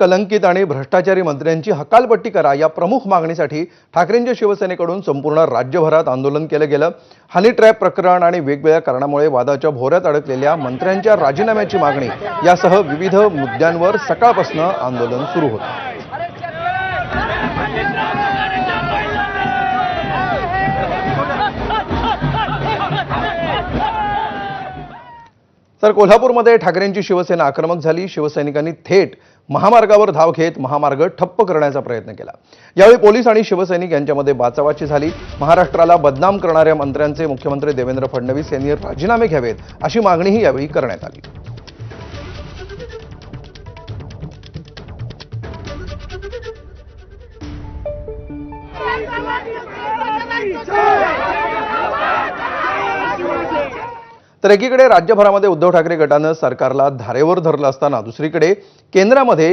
कलंकित आणि भ्रष्टाचारी मंत्र्यांची हकालपट्टी करा या प्रमुख मागणीसाठी ठाकरेंच्या शिवसेनेकडून संपूर्ण राज्यभरात आंदोलन केलं गेलं. हनी ट्रॅप प्रकरण आणि वेगवेगळ्या कारणामुळे वादाच्या भोऱ्यात अडकलेल्या मंत्र्यांच्या राजीनाम्याची मागणी यासह विविध मुद्द्यांवर सकाळपासून आंदोलन सुरू होतं. तर कोल्हापूरमध्ये ठाकरेंची शिवसेना आक्रमक झाली शिवसैनिकांनी थेट महामार्गावर धाव घेत महामार्ग ठप्प करण्याचा प्रयत्न केला यावेळी पोलीस आणि शिवसैनिक यांच्यामध्ये बाचावाची झाली महाराष्ट्राला बदनाम करणाऱ्या मंत्र्यांचे मुख्यमंत्री देवेंद्र फडणवीस यांनी राजीनामे घ्यावेत अशी मागणीही यावेळी करण्यात आली तर एकीकडे राज्यभरामध्ये उद्धव ठाकरे गटानं सरकारला धारेवर धरलं असताना दुसरीकडे केंद्रामध्ये